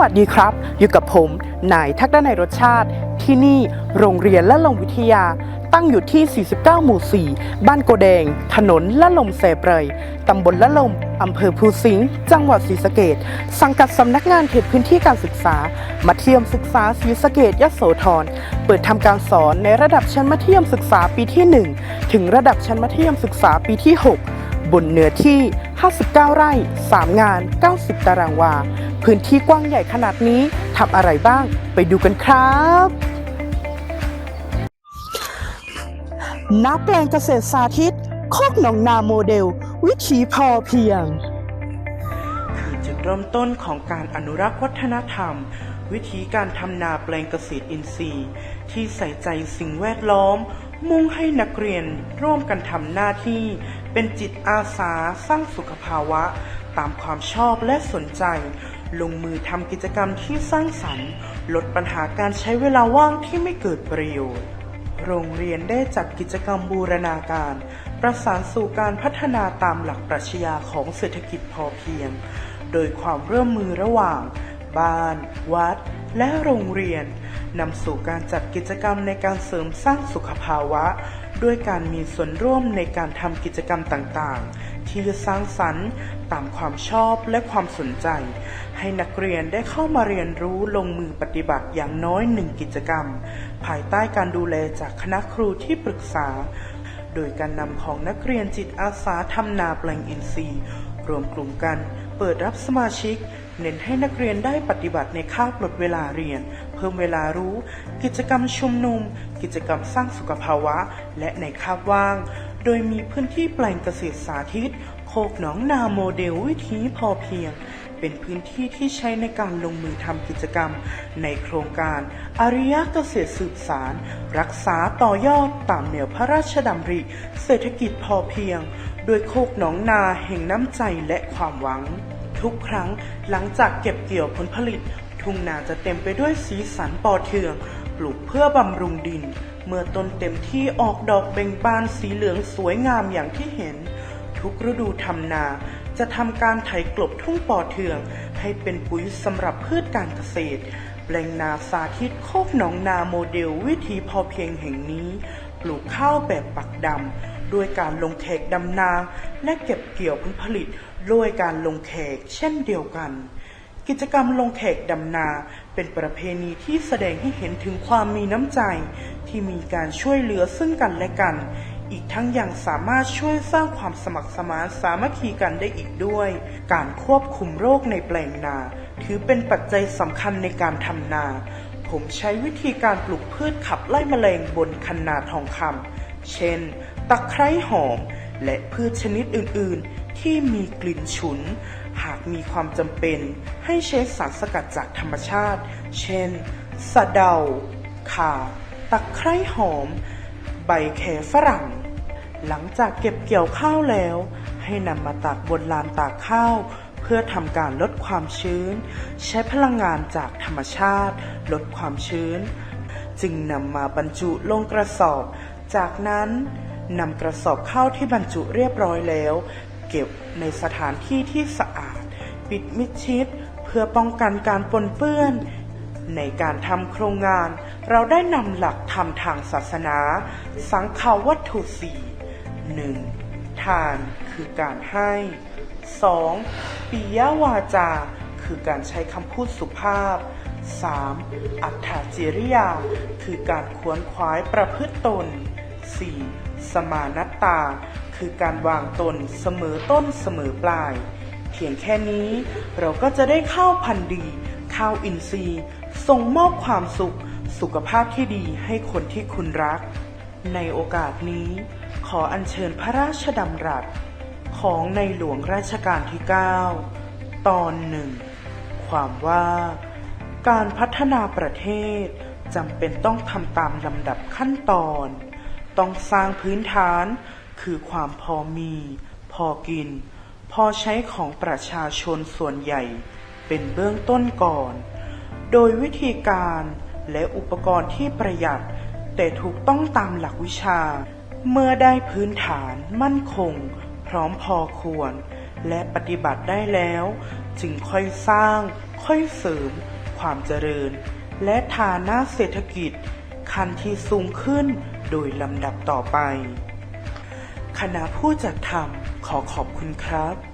วัสดีครับ อยู่กับผมนายทักด้านในรสชาติ ที่นี่โรงเรียนละลมวิทยา ตั้งอยู่ที่ 49 หมู่ 4 บ้านโกแดง ถนนละลมเสเปรยตำบลละลมอำเภอภูสิงห์จังหวัดศรีสะเกดสังกัดสำนักงานเขตพื้นที่การศึกษา มัธยมศึกษาศรีสะเกดยโสธรเปิดทำการสอนในระดับชั้นมัธยมศึกษาปีที่ 1 ถึงระดับชั้นมัธยมศึกษาปีที่ 6 บนเนื้อที่ 59 ไร่ 3 งาน 90 ตารางวา พื้นที่กว้างใหญ่ขนาดนี้ทำอะไรบ้าง ไปดูกันครับณแปลงเกษตรสาธิตโคกหนองนาโมเดล วิถีพอเพียงจุดเริ่มต้นของการอนุรักษ์วัฒนธรรม วิธีการทำนาแปลงเกษตรอินทรีย์ ที่ใส่ใจสิ่งแวดล้อม มุ่งให้นักเรียนร่วมกันทำหน้าที่ เป็นจิตอาสาสร้างสุขภาวะ ตามความชอบและสนใจ ลงมือทำกิจกรรมที่สร้างสรรค์ ลดปัญหาการใช้เวลาว่างที่ไม่เกิดประโยชน์ โรงเรียนได้จัดกิจกรรมบูรณาการ ประสานสู่การพัฒนาตามหลักปรัชญาของเศรษฐกิจพอเพียง โดยความร่วมมือระหว่าง บ้าน วัด และโรงเรียนนำสู่การจัดกิจกรรมในการเสริมสร้างสุขภาวะ ด้วยการมีส่วนร่วมในการทำกิจกรรมต่างๆ ที่จะสร้างสรรค์ ตามความชอบและความสนใจ ให้นักเรียนได้เข้ามาเรียนรู้ลงมือปฏิบัติอย่างน้อยหนึ่งกิจกรรม ภายใต้การดูแลจากคณะครูที่ปรึกษา โดยการนำของนักเรียนจิตอาสาทำนาแปลงอินทรีย์ รวมกลุ่มกันเปิดรับสมาชิกเน้นให้นักเรียนได้ปฏิบัติในคาบลดเวลาเรียน เพิ่มเวลารู้ กิจกรรมชุมนุม กิจกรรมสร้างสุขภาวะ และในคาบว่าง ดยมีพื้นที่แปลงเกษตรสาธิต โคกหนองนาโมเดลวิถีพอเพียง เป็นพื้นที่ที่ใช้ในการลงมือทำกิจกรรม ในโครงการอาริยะเกษตรสืบสาร รักษาต่อยอดตามแนวพระราชดำริ เศรษฐกิจพอเพียง โดยโคกหนองนาแห่งน้ำใจและความหวัง ทุกครั้งหลังจากเก็บเกี่ยวผลผลิต ทุ่งนาจะเต็มไปด้วยสีสันปอเทือง ปลูกเพื่อบำรุงดิน เมื่อต้นเต็มที่ออกดอกเบ่งบานสีเหลืองสวยงามอย่างที่เห็น ทุกฤดูทำนา จะทำการไถกลบทุ่งปอเทือง ให้เป็นปุ๋ยสำหรับพืชการเกษตรแปลงนาสาธิตโคกหนองนาโมเดลวิธีพอเพียงแห่งนี้ ปลูกข้าวแบบปักดำด้วยการลงแขกดำนา และเก็บเกี่ยวผลผลิตด้วยการลงแขกเช่นเดียวกัน กิจกรรมลงแขกดำนา เป็นประเพณีที่แสดงให้เห็นถึงความมีน้ำใจ ที่มีการช่วยเหลือซึ่งกันและกัน อีกทั้งยังสามารถช่วยสร้างความสมัครสมานสามัคคีกันได้อีกด้วย การควบคุมโรคในแปลงนา ถือเป็นปัจจัยสำคัญในการทำนา ผมใช้วิธีการปลูกพืชขับไล่แมลงบนคันนาทองคำเช่น ตะไคร้หอม และพืชชนิดอื่น ๆ ที่มีกลิ่นฉุน หากมีความจำเป็นให้ใช้สารสกัดจากธรรมชาติ เช่น สะเดา ข่า ตะไคร้หอม ใบแคฝรั่ง หลังจากเก็บเกี่ยวข้าวแล้ว ให้นำมาตากบนลานตากข้าว เพื่อทำการลดความชื้น ใช้พลังงานจากธรรมชาติ ลดความชื้น จึงนำมาบรรจุลงกระสอบ จากนั้นนำกระสอบข้าวที่บรรจุเรียบร้อยแล้ว เก็บในสถานที่ที่สะอาด ปิดมิดชิด เพื่อป้องกันการปนเปื้อน ในการทำโครงงาน เราได้นำหลักธรรมทางศาสนา สังขาวัตถุสี่หนึ่งทานคือการให้ 2. ปิยวาจา คือการใช้คำพูดสุภาพ 3. อัตถจริยา คือการขวนขวายประพฤติตน 4. สมานัตตา คือการวางตนเสมอต้นเสมอปลาย พียงแค่นี้ เราก็จะได้ข้าวพันธุ์ดี ข้าวอินทรีย์ ส่งมอบความสุข สุขภาพที่ดีให้คนที่คุณรัก ในโอกาสนี้ ขออัญเชิญพระราชดำรัส ของในหลวงรัชกาลที่ 9 ตอนหนึ่ง ความว่า การพัฒนาประเทศจำเป็นต้องทำตามลำดับขั้นตอน ต้องสร้างพื้นฐาน คือความพอมี พอกิน อใช้ของประชาชนส่วนใหญ่เป็นเบื้องต้นก่อน โดยวิธีการและอุปกรณ์ที่ประหยัด แต่ถูกต้องตามหลักวิชา เมื่อได้พื้นฐานมั่นคง พร้อมพอควร และปฏิบัติได้แล้ว จึงค่อยสร้าง ค่อยเสริม ความเจริญ และฐานะเศรษฐกิจขั้นที่สูงขึ้นโดยลำดับต่อไป คณะผู้จัดทำขอขอบคุณครับ